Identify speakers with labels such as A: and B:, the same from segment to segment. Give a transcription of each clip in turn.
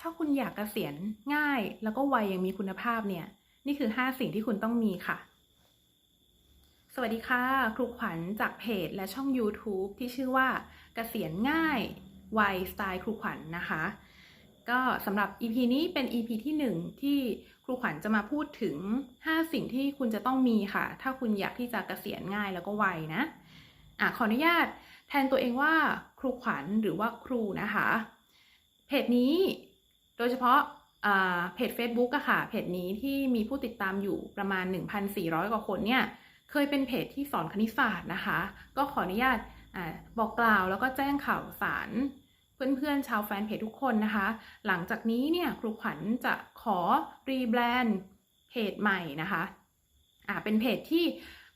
A: ถ้าคุณอยากเกษียณง่าย แล้วก็วัยย่างมีคุณภาพเนี่ย นี่คือ 5 สิ่งที่คุณต้องมีค่ะ สวัสดีค่ะ ครูขวัญจากเพจและช่อง YouTube ที่ชื่อว่า เกษียณง่าย วัยสไตล์ครูขวัญนนะคะ ก็สำหรับ EP นี้เป็น EP ที่ 1 ที่ครูขวัญจะมาพูดถึง 5 สิ่งที่คุณจะต้องมีค่ะ ถ้าคุณอยากที่จะเกษียณง่ายแล้วก็ไวนะอะขออนุญาตแทนตัวเองว่าครูขวัญหรือว่าครูนะคะ เพจนี้ โดยเฉพาะเพจ Facebook อะค่ะ เพจนี้ที่มีผู้ติดตามอยู่ประมาณ 1,400 กว่าคนเนี่ย เคยเป็นเพจที่สอนคณิตศาสตร์นะคะ ก็ขออนุญาตอบอกกล่าวแล้วก็แจ้งข่าวสารเพื่อนๆ ชาวแฟนเพจทุกคนนะคะ หลังจากนี้เนี่ยครูขวัญจะขอรีแบรนด์เพจใหม่นะคะอ่าเป็นเพจที่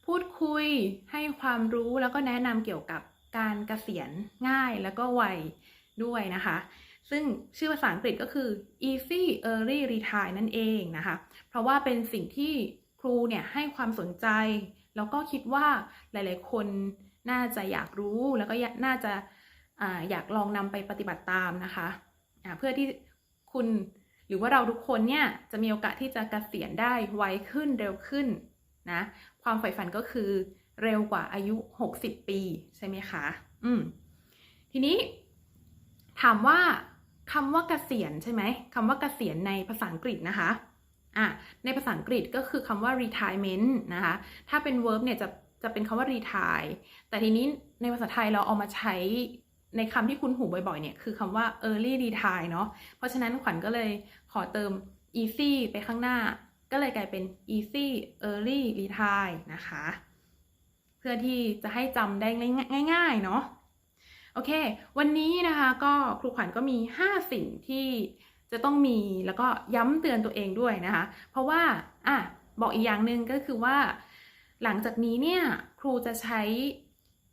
A: พูดคุยให้ความรู้แล้วก็แนะนำเกี่ยวกับการเกษียณง่ายแล้วก็ไวด้วยนะคะ ซึ่งชื่อภาษาอังกฤษก็คือ easy early retire นั่นเองนะคะ เพราะว่าเป็นสิ่งที่ครูเนี่ยให้ความสนใจ แล้วก็คิดว่าหลายๆ คนน่าจะอยากรู้แล้วก็น่าจะอยากลองนำไปปฏิบัติตามนะคะะเพื่อที่คุณหรือว่าเราทุกคนเนี่ยจะมีโอกาสที่จะเกษียณได้ไวขึ้นเร็วขึ้นนะความใฝ่ฝันก็คือเร็วกว่าอายุ 60 ปีใช่ไหมคะ อืม ทีนี้ถามว่า คำว่าเกษียณใช่ไหมคำว่าเกษียณในภาษาอังกฤษนะคะอะในภาษาอังกฤษก็คือคำว่า retirement นะคะ ถ้าเป็น verb เนี่ยจะจะเป็นคำว่า retire แต่ทีนี้ในภาษาไทยเราเอามาใช้ในคำที่คุ้นหูบ่อยๆ เนี่ยคือคำว่า early retire เนาะ เพราะฉะนั้นขวัญก็เลยขอเติม easy ไปข้างหน้า ก็เลยกลายเป็น easy early retire นะคะ เพื่อที่จะให้จำได้ง่ายๆ เนาะ โอเค วันนี้นะคะก็ครูขวัญก็มี 5 สิ่งที่จะต้องมีแล้วก็ย้ำเตือนตัวเองด้วยนะคะ เพราะว่าอะบอกอีกอย่างหนึ่งก็คือว่า หลังจากนี้เนี่ยครูจะใช้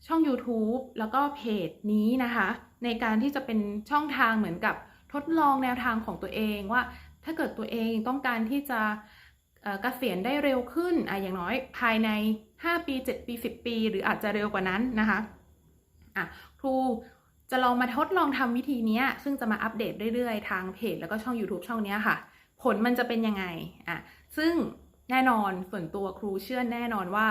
A: ช่อง YouTube แล้วก็เพจนี้นะคะ ในการที่จะเป็นช่องทางเหมือนกับทดลองแนวทางของตัวเองว่า ถ้าเกิดตัวเองต้องการที่จะเกษียณได้เร็วขึ้นอะอย่างน้อยภายใน 5 ปี 7 ปี 10 ปี หรืออาจจะเร็วกว่านั้นนะคะอะ ครูจะลองมาทดลองทำวิธีนี้ซึ่งจะมาอัปเดตเรื่อยๆ ทางเพจแล้วก็ช่อง YouTube ช่องนี้ค่ะ ผลมันจะเป็นยังไงอะซึ่งแน่นอนส่วนตัวครูเชื่อแน่นอนว่า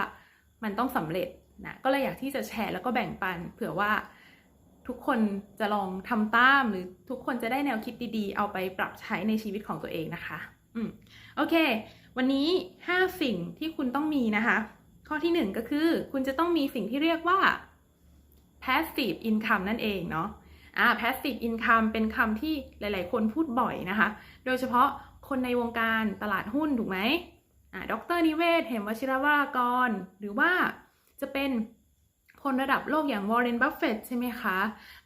A: มันต้องสำเร็จนะก็เลยอยากที่จะแชร์แล้วก็แบ่งปัน เผื่อว่าทุกคนจะลองทำตามหรือทุกคนจะได้แนวคิดดีๆ เอาไปปรับใช้ในชีวิตของตัวเองนะคะอืมโอเค วันนี้ 5 สิ่งที่คุณต้องมีนะคะ ข้อที่ 1 ก็คือ คุณจะต้องมีสิ่งที่เรียกว่า passive income นั่นเองเนาะอ่า passive income เป็นคำที่หลาย ๆ คนพูดบ่อยนะคะ โดยเฉพาะคนในวงการตลาดหุ้นถูกไหมอ่าดรนิเวศ เหมวชิรวรากร หรือว่าจะเป็นคนระดับโลกอย่างวอร์เรน บัฟเฟตใช่ไหมคะ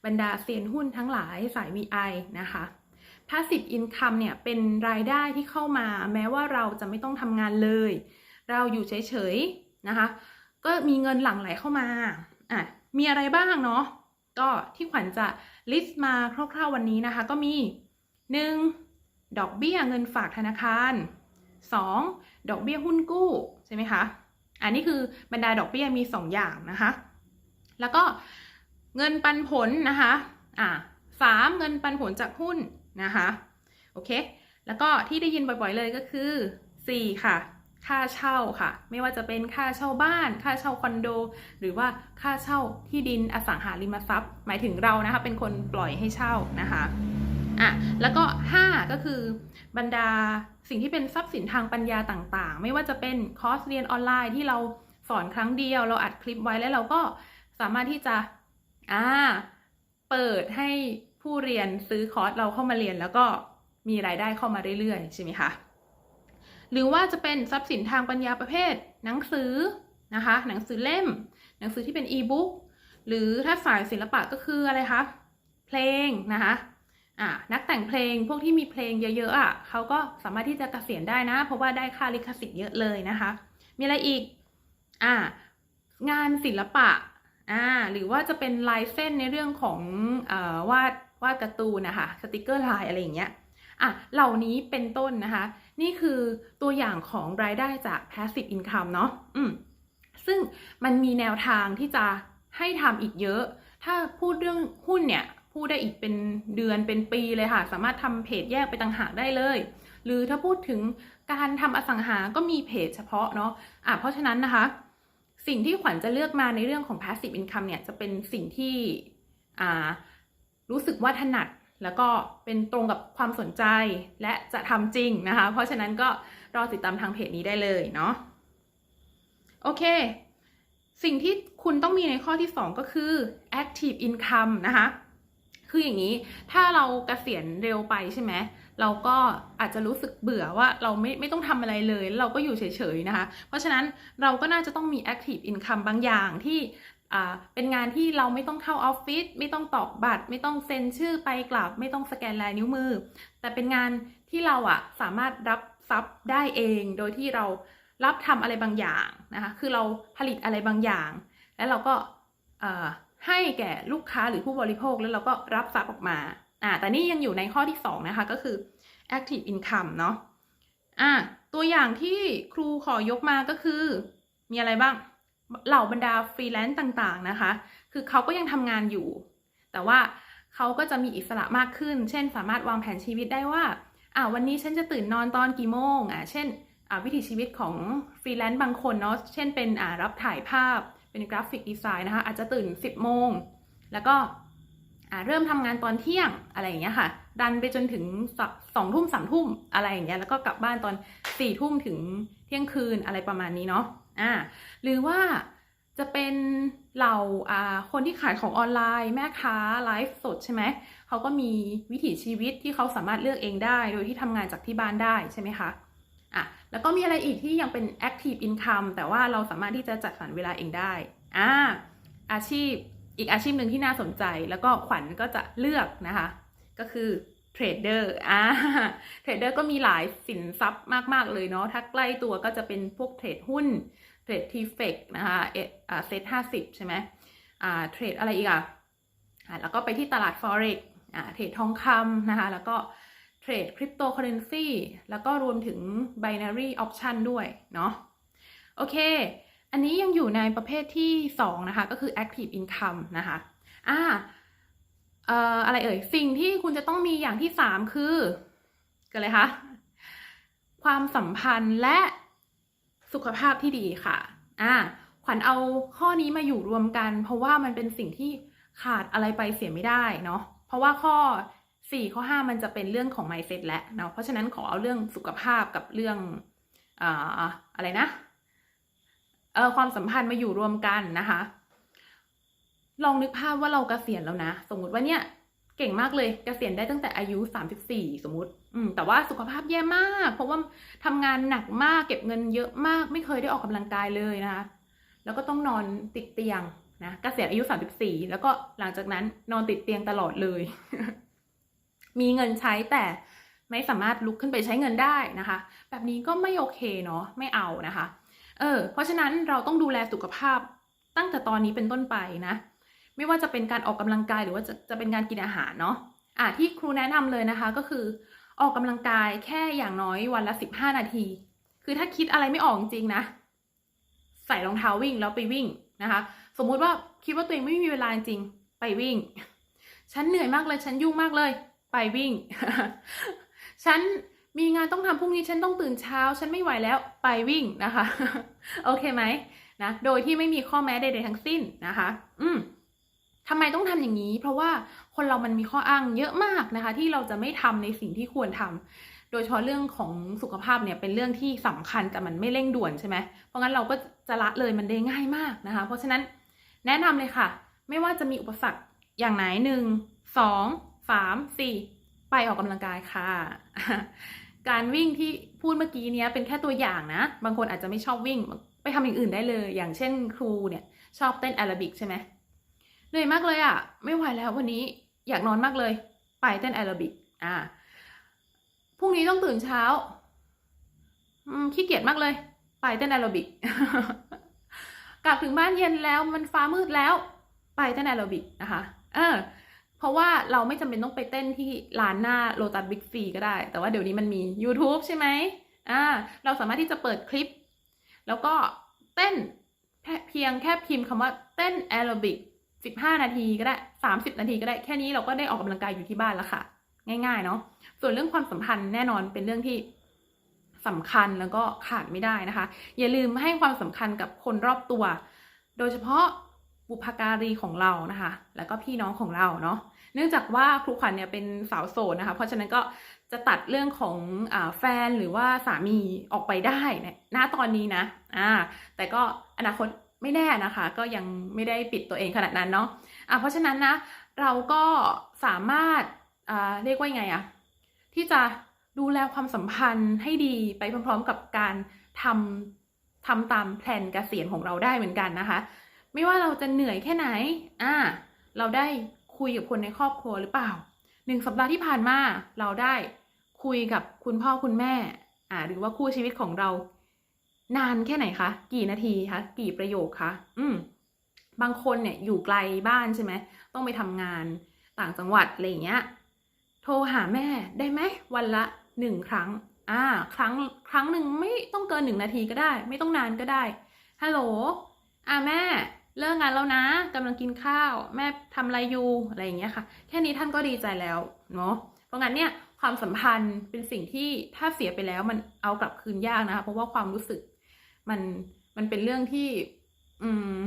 A: บรรดาเซียนหุ้นทั้งหลายสาย VI นะคะ passive income เนี่ย เป็นรายได้ที่เข้ามา แม้ว่าเราจะไม่ต้องทำงานเลย เราอยู่เฉย ๆ นะคะ ก็มีเงินหลั่งไหลเข้ามา มีอะไรบ้างเนาะก็ที่ขวัญจะลิสต์มาคร่าวๆวันนี้นะคะ ก็มี 1. ดอกเบี้ยเงินฝากธนาคาร 2. ดอกเบี้ยหุ้นกู้ใช่ไหมคะอันนี้คือบรรดาดอกเบี้ยมี 2 อย่างนะคะ แล้วก็เงินปันผลนะคะอ่าสามเงินปันผลจากหุ้นนะคะโอเค แล้วก็ที่ได้ยินบ่อยๆเลยก็คือ 4 ค่ะ ค่าเช่าค่ะ ไม่ว่าจะเป็นค่าเช่าบ้าน ค่าเช่าคอนโด หรือว่าค่าเช่าที่ดินอสังหาริมทรัพย์ หมายถึงเรานะคะ เป็นคนปล่อยให้เช่านะคะอะแล้วก็ 5 ก็คือบรรดาสิ่งที่เป็นทรัพย์สินทางปัญญาต่างๆ ไม่ว่าจะเป็นคอร์สเรียนออนไลน์ที่เราสอนครั้งเดียว เราอัดคลิปไว้แล้วเราก็สามารถที่จะอ่าเปิดให้ผู้เรียนซื้อคอร์สเราเข้ามาเรียนแล้วก็มีรายได้เข้ามาเรื่อยๆ ใช่ไหมคะ หรือว่าจะเป็นทรัพย์สินทางปัญญาประเภท หนังสือนะคะ หนังสือเล่ม หนังสือที่เป็นอีบุ๊กหรือถ้าสายศิลปะก็คืออะไรคะ เพลงนะคะอ่านักแต่งเพลงพวกที่มีเพลงเยอะๆอะเขาก็สามารถที่จะเกษียณได้นะ เพราะว่าได้ค่าลิขสิทธิ์เยอะเลยนะคะ มีอะไรอีกอ่างานศิลปะอ่าหรือว่าจะเป็นลายเส้นในเรื่องของอวาดวาดการ์ตูนนะคะสติกเกอร์ลายอะไรอย่างเงี้ยอะเหล่านี้เป็นต้นนะคะ นี่คือตัวอย่างของรายได้จาก passive income เนาะอืมซึ่งมันมีแนวทางที่จะให้ทำอีกเยอะ ถ้าพูดเรื่องหุ้นเนี่ยพูดได้อีกเป็นเดือนเป็นปีเลยค่ะ สามารถทำเพจแยกไปต่างหากได้เลย หรือถ้าพูดถึงการทำอสังหาก็มีเพจเฉพาะเนาะอะเพราะฉะนั้นนะคะ สิ่งที่ขวัญจะเลือกมาในเรื่องของ passive income เนี่ยจะเป็นสิ่งที่อ่ารู้สึกว่าถนัด แล้วก็เป็นตรงกับความสนใจและจะทำจริงนะคะ เพราะฉะนั้นก็รอติดตามทางเพจนี้ได้เลยเนาะโอเค สิ่งที่คุณต้องมีในข้อที่ 2 ก็คือ active income นะคะ คืออย่างนี้ถ้าเรากเกษียณเร็วไปใช่ไหมเราก็อาจจะรู้สึกเบื่อว่าเราไม่ไม่ต้องทำอะไรเลย เราก็อยู่เฉยๆนะคะ เพราะฉะนั้นเราก็น่าจะต้องมี active income บางอย่างที่ เป็นงานที่เราไม่ต้องเข้าออฟฟิศไม่ต้องตอกบัตร ไม่ต้องเซ็นชื่อไปกลับ ไม่ต้องสแกนลายนิ้วมือ แต่เป็นงานที่เราอะสามารถรับทรัพย์ได้เอง โดยที่เรารับทำอะไรบางอย่างนะคะคือเราผลิตอะไรบางอย่าง แล้วเราก็ให้แก่ลูกค้าหรือผู้บริโภคแล้วเราก็รับทรัพย์ออกมาอ่าแต่นี่ยังอยู่ในข้อที่ 2 นะคะ ก็คือ active income เนาะอ่าตัวอย่างที่ครูขอยกมาก็คือมีอะไรบ้าง เหล่าบรรดาฟรีแลนซ์ต่างๆนะคะ คือเขาก็ยังทำงานอยู่ แต่ว่าเขาก็จะมีอิสระมากขึ้น เช่น สามารถวางแผนชีวิตได้ว่าอ่าวันนี้ฉันจะตื่นนอนตอนกี่โมงอ่าเช่นอ่าวิถีชีวิตของฟรีแลนซ์บางคนเนาะ เช่นเป็นอ่ารับถ่ายภาพ เป็นกราฟิกดีไซน์นะคะ อาจจะตื่น 10 โมง แล้วก็อ่าเริ่มทำงานตอนเที่ยงอะไรอย่างเงี้ยค่ะ ดันไปจนถึงสองทุ่มสามทุ่มอะไรอย่างเงี้ย แล้วก็กลับบ้านตอนสี่ทุ่มถึงเที่ยงคืนอะไรประมาณนี้เนาะ อ่าหรือว่าจะเป็นเหล่าอ่าคนที่ขายของออนไลน์ แม่ค้าไลฟ์สดใช่ไหมเขาก็มีวิถีชีวิตที่เขาสามารถเลือกเองได้ โดยที่ทำงานจากที่บ้านได้ใช่ไหมคะอะแล้วก็มีอะไรอีกที่ยังเป็น active income แต่ว่าเราสามารถที่จะจัดสรรเวลาเองได้อ่าอาชีพอีกอาชีพหนึ่งที่น่าสนใจ แล้วก็ขวัญก็จะเลือกนะคะ ก็คือ เทรดเดอร์อ่าเทรดเดอร์ก็มีหลายสินทรัพย์มาก ๆ เลยเนาะถ้าใกล้ตัวก็จะเป็นพวกเทรดหุ้น เทรดทีเฟกนะคะเออ่าเซ็ตห้าสิบใช่ไหมอ่าเทรดอะไรอีกอะอ่าแล้วก็ไปที่ตลาด forex อ่าเทรดทองคำนะคะ แล้วก็เทรดคริปโตเคอเรนซีแล้วก็รวมถึง binary option ด้วยเนาะโอเค อันนี้ยังอยู่ในประเภทที่ 2 นะคะ ก็คือ active income นะคะอ่า เอ่ออะไรเอ่ยสิ่งที่คุณจะต้องมีอย่างที่3คือกันเลยคะ ความสัมพันธ์และสุขภาพที่ดีค่ะ อ่า ขวัญเอาข้อนี้มาอยู่รวมกัน เพราะว่ามันเป็นสิ่งที่ขาดอะไรไปเสียไม่ได้เนาะ เพราะว่าข้อ 4 ข้อ 5 มันจะเป็นเรื่องของ mindset และเนาะ เพราะฉะนั้นขอเอาเรื่องสุขภาพกับเรื่องอ่าอะไรนะ เออความสัมพันธ์มาอยู่รวมกันนะคะ ลองนึกภาพว่าเรากเกษียณแล้วนะ สมมติว่าเนี่ยเก่งมากเลยกเกษียณได้ตั้งแต่อายุ 34 สมมติ อืมแต่ว่าสุขภาพแย่มาก เพราะว่าทำงานหนักมากเก็บเงินเยอะมาก ไม่เคยได้ออกกำลังกายเลยนะคะ แล้วก็ต้องนอนติดเตียงนะเกษียณอายุ 34 แล้วก็หลังจากนั้นนอนติดเตียงตลอดเลย มีเงินใช้แต่ไม่สามารถลุกขึ้นไปใช้เงินได้นะคะ แบบนี้ก็ไม่โอเคเนาะไม่เอานะคะ เออ เพราะฉะนั้นเราต้องดูแลสุขภาพตั้งแต่ตอนนี้เป็นต้นไปนะ ไม่ว่าจะเป็นการออกกำลังกายหรือว่าจะจะเป็นการกินอาหารเนาะอะที่ครูแนะนำเลยนะคะก็คือออกกำลังกายแค่อย่างน้อยวันละ15นาที คือถ้าคิดอะไรไม่ออกจริงนะ ใส่รองเท้าวิ่งแล้วไปวิ่งนะคะ สมมุติว่าคิดว่าตัวเองไม่มีเวลาจริงไปวิ่ง ฉันเหนื่อยมากเลยฉันยุ่งมากเลย ไปวิ่ง ฉันมีงานต้องทำพรุ่งนี้ฉันต้องตื่นเช้า ฉันไม่ไหวแล้วไปวิ่งนะคะ โอเคไหมนะโดยที่ไม่มีข้อแม้ใดๆทั้งสิ้นนะคะ อืม ทำไมต้องทำอย่างนี้ เพราะว่าคนเรามันมีข้ออ้างเยอะมากนะคะ ที่เราจะไม่ทำในสิ่งที่ควรทำโดยเฉพาะเรื่องของสุขภาพเนี่ยเป็นเรื่องที่สำคัญแต่มันไม่เร่งด่วนใช่ไหมเพราะงั้นเราก็จะละเลยมันได้ง่ายมากนะคะ เพราะฉะนั้นแนะนำเลยค่ะ ไม่ว่าจะมีอุปสรรคอย่างไหนหนึ่งสองสามสี่ไปออกกำลังกายค่ะ การวิ่งที่พูดเมื่อกี้เนี้ยเป็นแค่ตัวอย่างนะ บางคนอาจจะไม่ชอบวิ่งไปทำอย่างอื่นได้เลย อย่างเช่นครูเนี่ยชอบเต้นแอโรบิกใช่ไหม เหนื่อยมากเลยอะ่ะ ไม่ไหวแล้ววันนี้อยากนอนมากเลย ไปเต้นแอโรบิกอ่าพรุ่งนี้ต้องตื่นเช้าขี้เกียจมากเลย ไปเต้นแอโรบิกกลับถึงบ้านเย็นแล้วมันฟ้ามืดแล้ว ไปเต้นแอโรบิกนะคะ เออ เพราะว่าเราไม่จำเป็นต้องไปเต้นที่ร้านหน้าโลตัสบิ๊กซีก็ได้ แต่ว่าเดี๋ยวนี้มันมี YouTube ใช่ไหมอ่า เราสามารถที่จะเปิดคลิป แล้วก็เต้นเพียงแค่พิมพ์คำว่าเต้นแอโรบิก 15 นาทีก็ได้ 30 นาทีก็ได้แค่นี้เราก็ได้ออกกำลังกายอยู่ที่บ้านแล้วค่ะ ง่าย ๆ เนาะส่วนเรื่องความสัมพันธ์แน่นอนเป็นเรื่องที่สำคัญแล้วก็ขาดไม่ได้นะคะ อย่าลืมให้ความสำคัญกับคนรอบตัว โดยเฉพาะบุพการีของเรานะคะ แล้วก็พี่น้องของเราเนาะ เนื่องจากว่าครูขวัญเนี่ยเป็นสาวโสดนะคะ เพราะฉะนั้นก็จะตัดเรื่องของอแฟนหรือว่าสามีออกไปได้นะณตอนนี้นะอ่าแต่ก็อนาคต ไม่แน่นะคะ ก็ยังไม่ได้ปิดตัวเองขนาดนั้นเนาะอะเพราะฉะนั้นนะเราก็สามารถอ่าเรียกว่าไงอะที่จะดูแลความสัมพันธ์ให้ดีไปพร้อมๆกับการทำทำตามแผนเกษียณของเราได้เหมือนกันนะคะ ไม่ว่าเราจะเหนื่อยแค่ไหนอ่าเราได้คุยกับคนในครอบครัวหรือเปล่าหนึ่งสัปดาห์ที่ผ่านมาเราได้คุยกับคุณพ่อคุณแม่อ่าหรือว่าคู่ชีวิตของเรา นานแค่ไหนคะ กี่นาทีคะ กี่ประโยคคะ อืม บางคนเนี่ยอยู่ไกลบ้านใช่ไหม ต้องไปทำงานต่างจังหวัดอะไรอย่างเงี้ย โทรหาแม่ได้ไหมวันละหนึ่งครั้ง อ่า ครั้งครั้งหนึ่งไม่ต้องเกินหนึ่งนาทีก็ได้ ไม่ต้องนานก็ได้ ฮัลโหล อ่าแม่ เลิกงานแล้วนะกำลังกินข้าว แม่ทำอะไรอยู่อะไรอย่างเงี้ยค่ะ แค่นี้ท่านก็ดีใจแล้วเนาะ เพราะงั้นเนี่ยความสัมพันธ์เป็นสิ่งที่ถ้าเสียไปแล้วมันเอากลับคืนยากนะคะเพราะว่าความรู้สึก มันมันเป็นเรื่องที่ อืม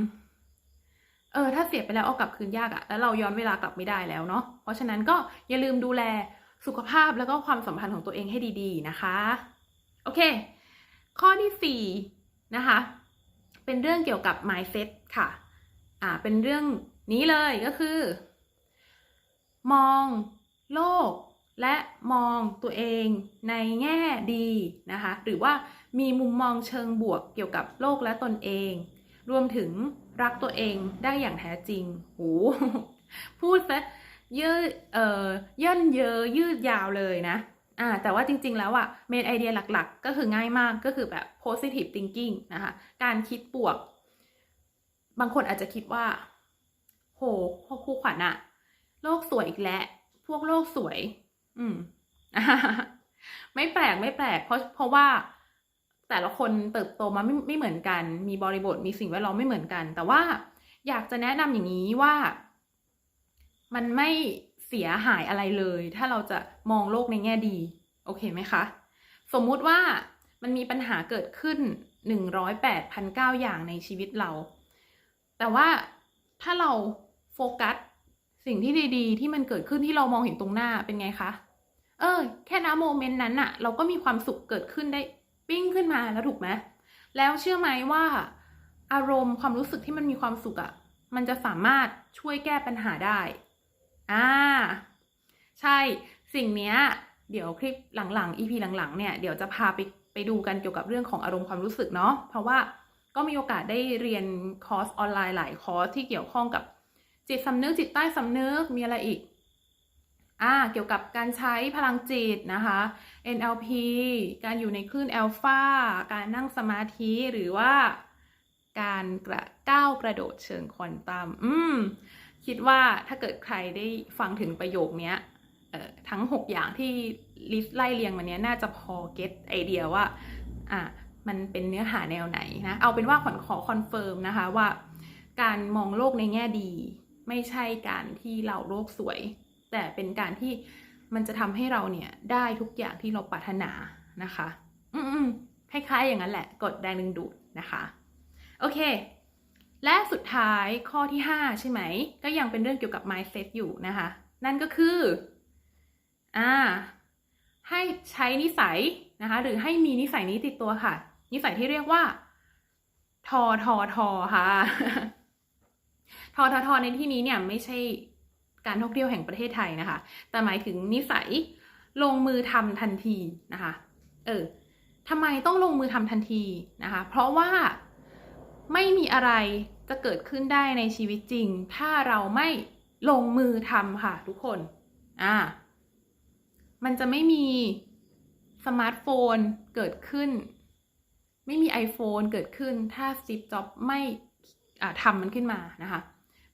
A: เออ ถ้าเสียไปแล้วเอากลับคืนยากอะแล้วเราย้อนเวลากลับไม่ได้แล้วเนาะเพราะฉะนั้นก็อย่าลืมดูแลสุขภาพแล้วก็ความสัมพันธ์ของตัวเองให้ดีๆนะคะ โอเค ข้อที่สี่นะคะ เป็นเรื่องเกี่ยวกับ mindset ค่ะ อ่า เป็นเรื่องนี้เลยก็คือ มองโลกและมองตัวเองในแง่ดีนะคะ หรือว่า มีมุมมองเชิงบวกเกี่ยวกับโลกและตนเอง รวมถึงรักตัวเองได้อย่างแท้จริงโหพูดซะยืดเอ่อย่นเยอะยืดยาวเลยนะอ่าแต่ว่าจริงๆแล้วอะเมนไอเดียหลักๆ ก็คือง่ายมากก็คือแบบ positive thinking นะคะการคิดบวก บางคนอาจจะคิดว่า โหพ่อครูขวัญอะโลกสวยอีกแล้ว พวกโลกสวย อืม ไม่แปลกไม่แปลกเพราะเพราะว่า แต่ละคนเติบโตมาไม่ไม่เหมือนกัน มีบริบทมีสิ่งแวดล้อมไม่เหมือนกัน แต่ว่าอยากจะแนะนำอย่างนี้ว่า มันไม่เสียหายอะไรเลย ถ้าเราจะมองโลกในแง่ดี โอเคไหมคะ สมมุติว่ามันมีปัญหาเกิดขึ้นหนึ่งร้อยแปดพันเก้าอย่างในชีวิตเรา แต่ว่าถ้าเราโฟกัสสิ่งที่ดีๆ ที่มันเกิดขึ้นที่เรามองเห็นตรงหน้าเป็นไงคะ เออ แค่นะโมเมนต์นั้นอะเราก็มีความสุขเกิดขึ้นได้ ปิ้งขึ้นมาแล้วถูกไหมแล้วเชื่อไหมว่า อารมณ์ความรู้สึกที่มันมีความสุขอะมันจะสามารถช่วยแก้ปัญหาได้อ่าใช่สิ่งเนี้ย เดี๋ยวคลิปหลังๆ EP หลังๆ เนี่ยเดี๋ยวจะพาไปไปดูกันเกี่ยวกับเรื่องของอารมณ์ความรู้สึกเนาะเพราะว่าก็มีโอกาสได้เรียนคอร์สออนไลน์หลายคอร์สที่เกี่ยวข้องกับจิตสำนึกจิตใต้สำนึกมีอะไรอีก อ่าเกี่ยวกับการใช้พลังจิตนะคะ NLP การอยู่ในคลื่นแอลฟาการนั่งสมาธิหรือว่าการกระก้าวกระโดดเชิงควอนตัมอืมคิดว่าถ้าเกิดใครได้ฟังถึงประโยคนี้ทั้ง 6 อย่างที่ลิสต์ไล่เรียงมาเนี้ยน่าจะพอเก็ตไอเดียว่าอ่ามันเป็นเนื้อหาแนวไหนนะ เอาเป็นว่าขวัญขอคอนเฟิร์มนะคะว่า การมองโลกในแง่ดี ไม่ใช่การที่เราโลกสวย แต่เป็นการที่มันจะทำให้เราเนี่ยได้ทุกอย่างที่เราปรารถนานะคะ อืมคล้ายๆ อย่างนั้นแหละ กดแรงดึงดูดนะคะ โอเค และสุดท้ายข้อที่ 5 ใช่ไหม ก็ยังเป็นเรื่องเกี่ยวกับ mindset อยู่นะคะ นั่นก็คือ อ่า ให้ใช้นิสัยนะคะ หรือให้มีนิสัยนี้ติดตัวค่ะ นิสัยที่เรียกว่า ทอทอทอค่ะ ทอทอทอในที่นี้เนี่ยไม่ใช่ การท่องเที่ยวแห่งประเทศไทยนะคะ แต่หมายถึงนิสัยลงมือทำทันทีนะคะ เออทำไมต้องลงมือทำทันทีนะคะ เพราะว่าไม่มีอะไรจะเกิดขึ้นได้ในชีวิตจริง ถ้าเราไม่ลงมือทำค่ะทุกคน อ่า มันจะไม่มีสมาร์ทโฟนเกิดขึ้น ไม่มี iPhone เกิดขึ้น ถ้าสตีฟจ็อบไม่ทำมันขึ้นมานะคะ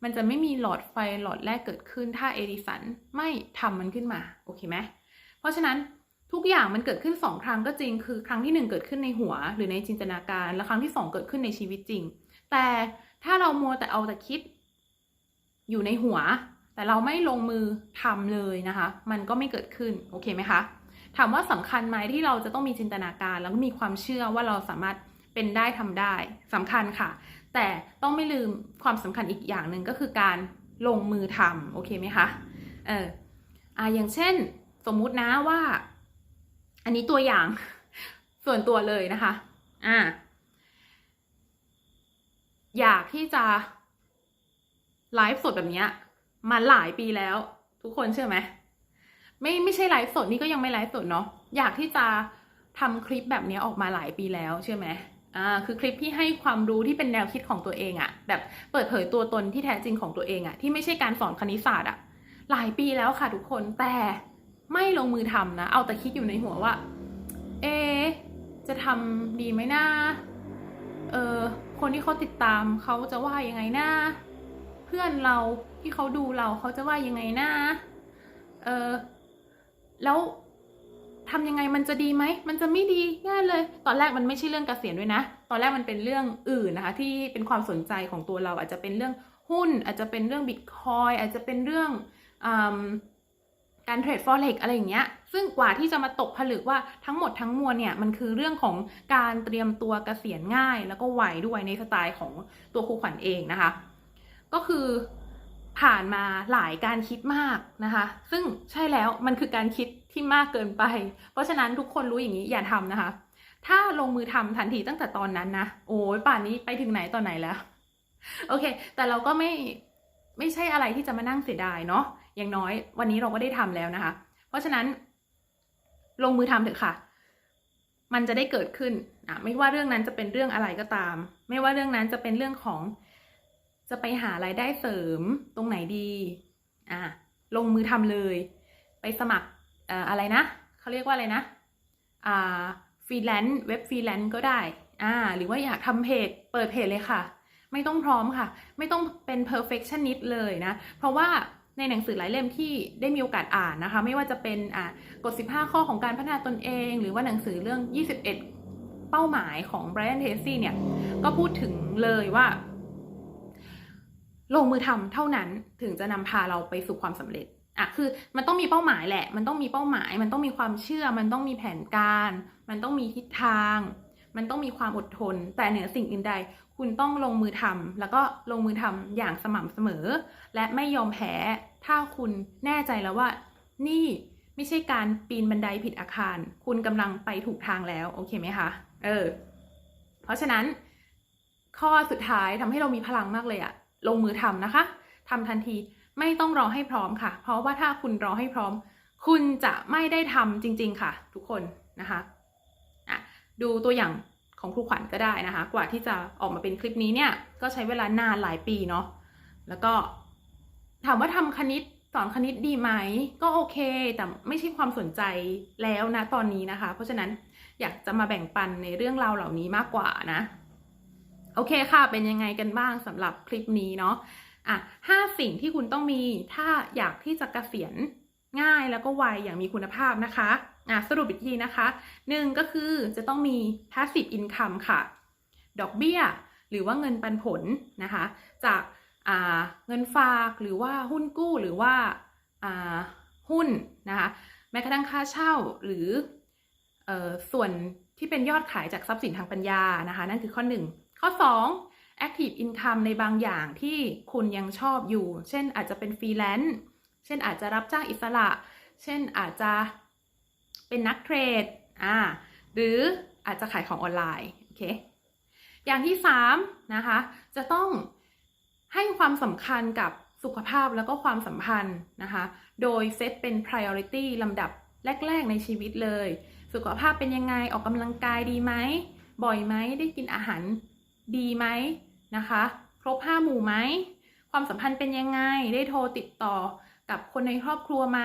A: มันจะไม่มีหลอดไฟหลอดแรกเกิดขึ้น ถ้าเอดิสันไม่ทำมันขึ้นมา โอเคไหมเพราะฉะนั้นทุกอย่างมันเกิดขึ้นสองครั้งก็จริง คือครั้งที่หนึ่งเกิดขึ้นในหัว หรือในจินตนาการ และครั้งที่สองเกิดขึ้นในชีวิตจริง แต่ถ้าเรามัวแต่เอาแต่คิด อยู่ในหัว แต่เราไม่ลงมือทำเลยนะคะ มันก็ไม่เกิดขึ้น โอเคไหมคะ ถามว่าสำคัญไหมที่เราจะต้องมีจินตนาการ แล้วก็มีความเชื่อว่าเราสามารถเป็นได้ทำได้สำคัญค่ะ แต่ต้องไม่ลืมความสำคัญอีกอย่างหนึ่งก็คือการลงมือทำโอเคไหมคะเอออ่าอย่างเช่นสมมุตินะว่า อันนี้ตัวอย่างส่วนตัวเลยนะคะอ่าอยากที่จะไลฟ์สดแบบนี้มาหลายปีแล้ว ทุกคนเชื่อไหมไม่ไม่ใช่ไลฟ์สดนี่ก็ยังไม่ไลฟ์สดเนาะอยากที่จะทำคลิปแบบนี้ออกมาหลายปีแล้วเชื่อไหม อ่าคือคลิปที่ให้ความรู้ที่เป็นแนวคิดของตัวเองอะแบบเปิดเผยตัวตนที่แท้จริงของตัวเองอะที่ไม่ใช่การสอนคณิตศาสตร์อะหลายปีแล้วค่ะทุกคนแต่ไม่ลงมือทำนะ เอาแต่คิดอยู่ในหัวว่า เอ จะทำดีไหมนะ เออคนที่เขาติดตามเขาจะว่ายังไงนะเพื่อนเราที่เขาดูเราเขาจะว่ายังไงนะ เออแล้ว ทำยังไงมันจะดีไหม มันจะไม่ดีแย่เลย ตอนแรกมันไม่ใช่เรื่องเกษียณด้วยนะ ตอนแรกมันเป็นเรื่องอื่นนะคะ ที่เป็นความสนใจของตัวเราอาจจะเป็นเรื่องหุ้น อาจจะเป็นเรื่องบิตคอยอาจจะเป็นเรื่องอการเทรดฟอเร็กอะไรอย่างเงี้ย ซึ่งกว่าที่จะมาตกผลึกว่าทั้งหมดทั้งมวลเนี่ย มันคือเรื่องของการเตรียมตัวเกษียณง่าย แล้วก็ไวด้วยในสไตล์ของตัวครูขวัญเองนะคะ ก็คือผ่านมาหลายการคิดมากนะคะ ซึ่งใช่แล้วมันคือการคิด ที่มากเกินไป เพราะฉะนั้นทุกคนรู้อย่างนี้อย่าทำนะคะ ถ้าลงมือทำทันทีตั้งแต่ตอนนั้นนะโอ้ยป่านนี้ไปถึงไหนตอนไหนแล้ว โอเค แต่เราก็ไม่ไม่ใช่อะไรที่จะมานั่งเสียดายเนาะอย่างน้อยวันนี้เราก็ได้ทำแล้วนะคะ เพราะฉะนั้น ลงมือทำเถอะค่ะ มันจะได้เกิดขึ้นอะไม่ว่าเรื่องนั้นจะเป็นเรื่องอะไรก็ตาม ไม่ว่าเรื่องนั้นจะเป็นเรื่องของจะไปหารายได้เสริมตรงไหนดี อะลงมือทำเลย ไปสมัคร อะไรนะเขาเรียกว่าอะไรนะฟรีแลนซ์เว็บฟรีแลนซ์ก็ได้อ่าหรือว่าอยากทำเพจเปิดเพจเลยค่ะ ไม่ต้องพร้อมค่ะ ไม่ต้องเป็น perfectionist เลยนะ เพราะว่าในหนังสือหลายเล่มที่ได้มีโอกาสอ่านนะคะ ไม่ว่าจะเป็นอ่ากฎ 15 ข้อของการพัฒนาตนเอง หรือว่าหนังสือเรื่อง 21 เป้าหมายของ Brian Tracy เนี่ย ก็พูดถึงเลยว่า ลงมือทำเท่านั้นถึงจะนำพาเราไปสู่ความสำเร็จ อะคือมันต้องมีเป้าหมายแหละ มันต้องมีเป้าหมาย มันต้องมีความเชื่อ มันต้องมีแผนการ มันต้องมีทิศทาง มันต้องมีความอดทน แต่เหนือสิ่งอื่นใด คุณต้องลงมือทำแล้วก็ลงมือทำอย่างสม่ำเสมอ และไม่ยอมแพ้ ถ้าคุณแน่ใจแล้วว่า นี่ไม่ใช่การปีนบันไดผิดอาคาร คุณกำลังไปถูกทางแล้ว โอเคไหมคะ เออ เพราะฉะนั้น ข้อสุดท้ายทำให้เรามีพลังมากเลยอะลงมือทำนะคะทำทันที ไม่ต้องรอให้พร้อมค่ะ เพราะว่าถ้าคุณรอให้พร้อม คุณจะไม่ได้ทำจริง ๆ ค่ะ ทุกคนนะคะะดูตัวอย่างของครูขวัญก็ได้นะคะ กว่าที่จะออกมาเป็นคลิปนี้เนี่ย ก็ใช้เวลานานหลายปีเนาะแล้วก็ถามว่าทำคณิตสอนคณิตดีไหม ก็โอเค แต่ไม่ใช่ความสนใจแล้วนะตอนนี้นะคะ เพราะฉะนั้นอยากจะมาแบ่งปันในเรื่องราวเหล่านี้มากกว่านะ โอเคค่ะ เป็นยังไงกันบ้างสำหรับคลิปนี้เนาะ อะห้าสิ่งที่คุณต้องมีถ้าอยากที่จะเกษียณง่ายแล้วก็ไวอย่างมีคุณภาพนะคะอะสรุปอีกทีนะคะหนึ่งก็คือจะต้องมี passive income ค่ะ ดอกเบี้ยหรือว่าเงินปันผลนะคะ จากอ่าเงินฝากหรือว่าหุ้นกู้หรือว่าอ่าหุ้นนะคะแม้กระทั่งค่าเช่าหรือเอ่อส่วนที่เป็นยอดขายจากทรัพย์สินทางปัญญานะคะ นั่นคือข้อ 1 ข้อ 2 active income ในบางอย่างที่คุณยังชอบอยู่ เช่นอาจจะเป็นฟรีแลนซ์ เช่นอาจจะรับจ้างอิสระ เช่นอาจจะเป็นนักเทรด อ่า หรืออาจจะขายของออนไลน์ โอเค อย่างที่3นะคะ จะต้องให้ความสำคัญกับสุขภาพแล้วก็ความสัมพันธ์นะคะ โดยเซตเป็น priority ลำดับแรก ๆ ในชีวิตเลย สุขภาพเป็นยังไง ออกกำลังกายดีไหม บ่อยไหม ได้กินอาหาร ดีไหมนะคะ ครบห้าหมู่ไหม ความสัมพันธ์เป็นยังไง ได้โทรติดต่อกับคนในครอบครัวไหม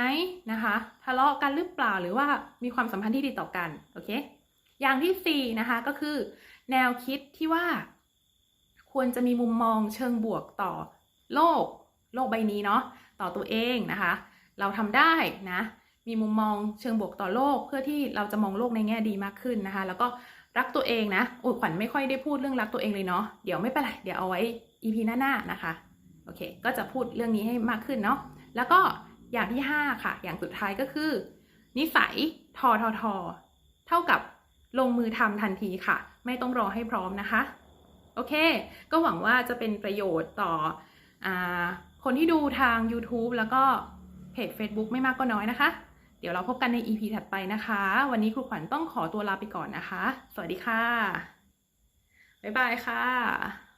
A: นะคะ ทะเลาะกันหรือเปล่าหรือว่ามีความสัมพันธ์ที่ดีต่อกัน โอเค อย่างที่สี่นะคะก็คือ แนวคิดที่ว่า ควรจะมีมุมมองเชิงบวกต่อโลก โลกใบนี้เนาะต่อตัวเองนะคะ เราทำได้นะ มีมุมมองเชิงบวกต่อโลก เพื่อที่เราจะมองโลกในแง่ดีมากขึ้นนะคะ แล้วก็ รักตัวเองนะโอ้ยขวัญไม่ค่อยได้พูดเรื่องรักตัวเองเลยเนาะเดี๋ยวไม่เป็นไรเดี๋ยวเอาไว้ EP หน้าๆนะคะโอเค ก็จะพูดเรื่องนี้ให้มากขึ้นเนาะแล้วก็อย่างที่ 5 ค่ะ อย่างสุดท้ายก็คือ นิสัยทอทอทอเท่ากับลงมือทำทันทีค่ะ ไม่ต้องรอให้พร้อมนะคะ โอเค ก็หวังว่าจะเป็นประโยชน์ต่ออคนที่ดูทาง YouTube แล้วก็เพจ Facebook ไม่มากก็น้อยนะคะ เดี๋ยวเราพบกันใน EP ถัดไปนะคะ วันนี้ครูขวัญต้องขอตัวลาไปก่อนนะคะ สวัสดีค่ะ บ๊ายบายค่ะ